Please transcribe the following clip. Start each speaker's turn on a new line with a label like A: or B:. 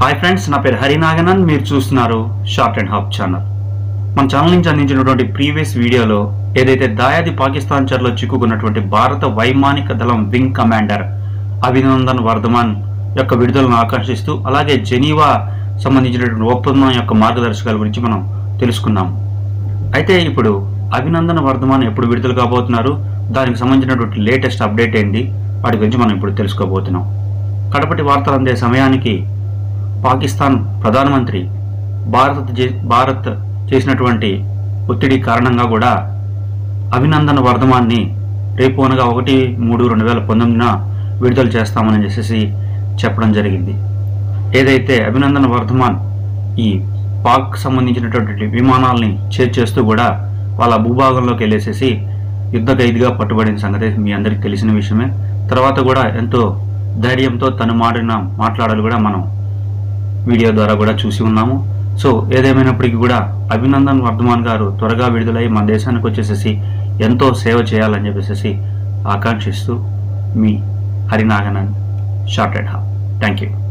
A: Hi friends నా పేరు హరినాగనన్ మీరు చూస్తున్నారు షార్ట్ అండ్ హాప్ ఛానల్. మన ఛానల్ నుంచి అందించినటువంటి ప్రీవియస్ వీడియోలో ఏదైతే దాయాది పాకిస్తాన్ చర్లో చిక్కుకున్నటువంటి భారత వైమానిక దళం వింగ్ కమాండర్ అభినందన్ వర్ధమాన్ యొక్క విడుదలను ఆకర్షిస్తూ అలాగే జెనీవా సంబంధించినటువంటి ఒప్పందం యొక్క మార్గదర్శకాల గురించి మనం తెలుసుకున్నాం. అయితే ఇప్పుడు అభినందన్ వర్ధమాన్ ఎప్పుడు విడుదల కాబోతున్నారు? దానికి సంబంధించినటువంటి లేటెస్ట్ అప్డేట్ ఏంటి వాటి గురించి మనం ఇప్పుడు తెలుసుకోబోతున్నాం. కడపటి వార్తలు అందే సమయానికి పాకిస్తాన్ ప్రధానమంత్రి భారత్ భారత్ చేసినటువంటి ఒత్తిడి కారణంగా కూడా అభినందన వర్ధమాన్ని రేపు అనగా ఒకటి మూడు రెండు వేల పంతొమ్మిదిన విడుదల చేస్తామని చెప్పేసి చెప్పడం జరిగింది. ఏదైతే అభినందన వర్ధమాన్ ఈ పాక్ సంబంధించినటువంటి విమానాల్ని చేర్చేస్తూ కూడా వాళ్ళ భూభాగంలోకి వెళ్ళేసేసి యుద్ధ ఖైదీగా పట్టుబడిన సంగతి మీ అందరికీ తెలిసిన విషయమే. తర్వాత కూడా ఎంతో ధైర్యంతో తను మాడిన మాట్లాడాలి కూడా మనం వీడియో ద్వారా కూడా చూసి ఉన్నాము. సో ఏదేమైనప్పటికీ కూడా అభినందన్ వర్ధమాన్ గారు త్వరగా విడుదలై మన దేశానికి వచ్చేసేసి ఎంతో సేవ చేయాలని చెప్పేసి ఆకాంక్షిస్తూ మీ Harinaganan short and hop thank you